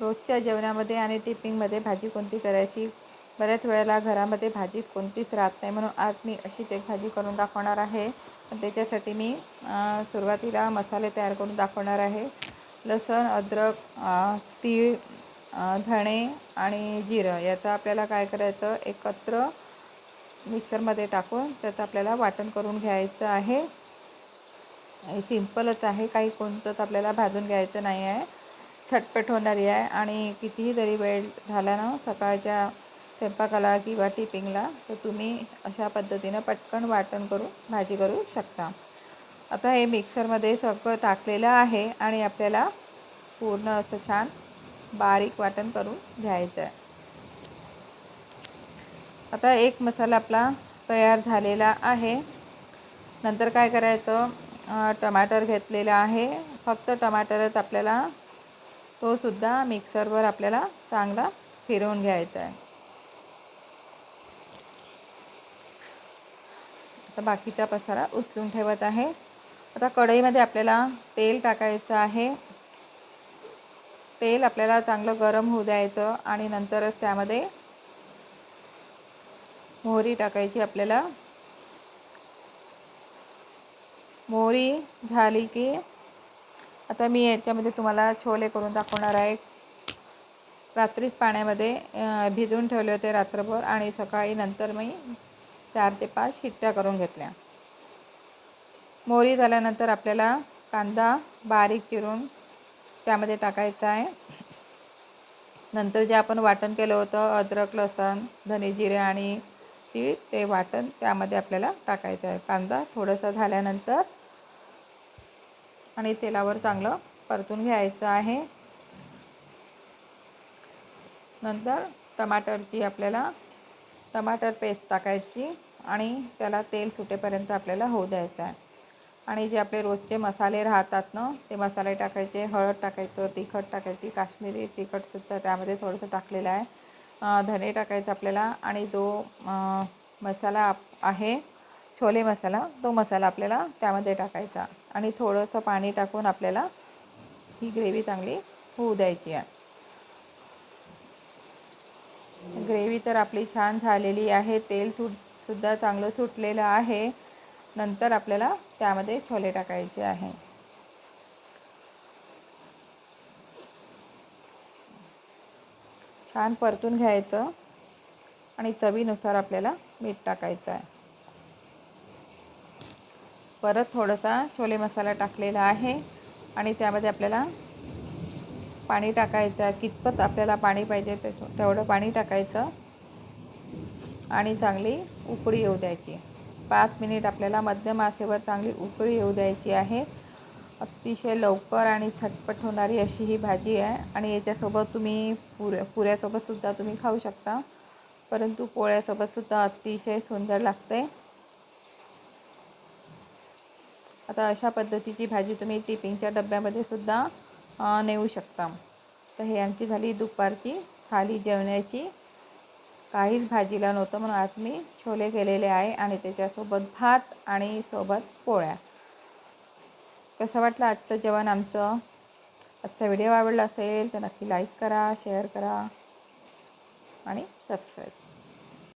रोजच्या जेवणामध्ये आणि टिफिनमध्ये भाजी कोणती करायची? बऱ्याच वेळेला घरामध्ये भाजीच कोणतीच राहत नाही. म्हणून आज मी अशीच एक भाजी करून दाखवणार आहे. त्याच्यासाठी मी सुरुवातीला मसाले तयार करून दाखवणार आहे. लसण अद्रक तीळ धणे आणि जिरं याचं आपल्याला काय करायचं? एकत्र मिक्सरमध्ये टाकून त्याचं आपल्याला वाटण करून घ्यायचं आहे. सिंपलच आहे. काही कोणतंच आपल्याला भाजून घ्यायचं नाही आहे. झटपट होणारी आहे आणि कितीही जरी वेळ झाला ना सकाळच्या स्वयंपाकाला किंवा टिपिंगला तर तुम्ही अशा पद्धतीनं पटकन वाटण करून भाजी करू शकता. आता हे मिक्सरमध्ये सगळं टाकलेलं आहे आणि आपल्याला पूर्ण असं छान बारीक वाटण करून घ्यायचं आहे. आता एक मसाला आपला तयार झालेला आहे. नंतर काय करायचं? टमाटर घेतलेलं आहे. फक्त टमाटरच आपल्याला तो सुद्धा मिक्सरवर आपल्याला चांगला फिरवून घ्यायचा आहे. आता बाकीचा पसारा उचलून ठेवत आहे. आता कढईमध्ये आपल्याला तेल टाकायचं आहे. तेल आपल्याला चांगलं गरम होऊ द्यायचं आणि नंतरच त्यामध्ये मोहरी टाकायची आपल्याला. मोहरी झाली की आता मी याच्यामध्ये तुम्हाला छोले करून दाखवणार आहे. रात्रीच पाण्यामध्ये भिजवून ठेवले होते रात्रभर आणि सकाळी नंतर मी चार ते पाच शिट्ट्या करून घेतल्या. मोहरी झाल्यानंतर आपल्याला कांदा बारीक चिरून त्यामध्ये टाकायचा आहे. नंतर जे आपण वाटण केलं होतं अद्रक लसण धने जिरे आणि ती ते वाटण त्यामध्ये आपल्याला टाकायचं आहे. कांदा थोडंसं झाल्यानंतर आणि तेलावर चांगलं परतून घ्यायचं आहे. नंतर टमाटरची आपल्याला टमाटर पेस्ट टाकायची आणि त्याला तेल सुटेपर्यंत आपल्याला होऊ द्यायचं आहे. आणि जे आपले रोजचे मसाले राहतात ना ते मसाले टाकायचे हळद टाकायचं तिखट टाकायची काश्मीरी तिखटसुद्धा त्यामध्ये थोडंसं टाकलेलं आहे. धने टाकायचं आपल्याला आणि जो मसाला आहे छोले मसाला तो मसाला आपल्याला त्यामध्ये टाकायचा. आणि थोडंसं पाणी टाकून आपल्याला ही ग्रेव्ही चांगली होऊ द्यायची आहे. ग्रेव्ही तर आपली छान झालेली आहे तेल सुट सुद्धा चांगलं सुटलेलं आहे. नंतर आपल्याला त्यामध्ये छोले टाकायचे आहे. छान परतून घ्यायचं आणि चवीनुसार आपल्याला मीठ टाकायचं आहे. परत थोडासा छोले मसाला टाकलेला आहे आणि त्यामध्ये आपल्याला पाणी टाकायचं कितपत आपल्याला पाणी पाहिजे ते तेवढं पाणी टाकायचं आणि चांगली उकळी येऊ द्यायची. पाच मिनिट आपल्याला मध्यम आसेवर चांगली उकळी येऊ द्यायची आहे. अतिशय लवकर आणि झटपट होणारी अशी ही भाजी आहे आणि याच्यासोबत तुम्ही पुऱ्या पुऱ्यासोबतसुद्धा तुम्ही खाऊ शकता. परंतु पोळ्यासोबतसुद्धा अतिशय सुंदर लागते. आता अशा पद्धतीची भाजी तुम्ही टिफिनच्या डब्यामध्ये सुद्धा नेऊ शकता. तर हे आमची झाली दुपारची थाली जेवण्याची. काहीच भाजीला नव्हतं म्हणून आज मी छोले केलेले आहे आणि त्याच्यासोबत भात आणि सोबत पोळ्या. कसं वाटलं आजचं जेवण आमचं? आजचा व्हिडिओ आवडला असेल तर नक्की लाईक करा शेअर करा आणि सबस्क्राईब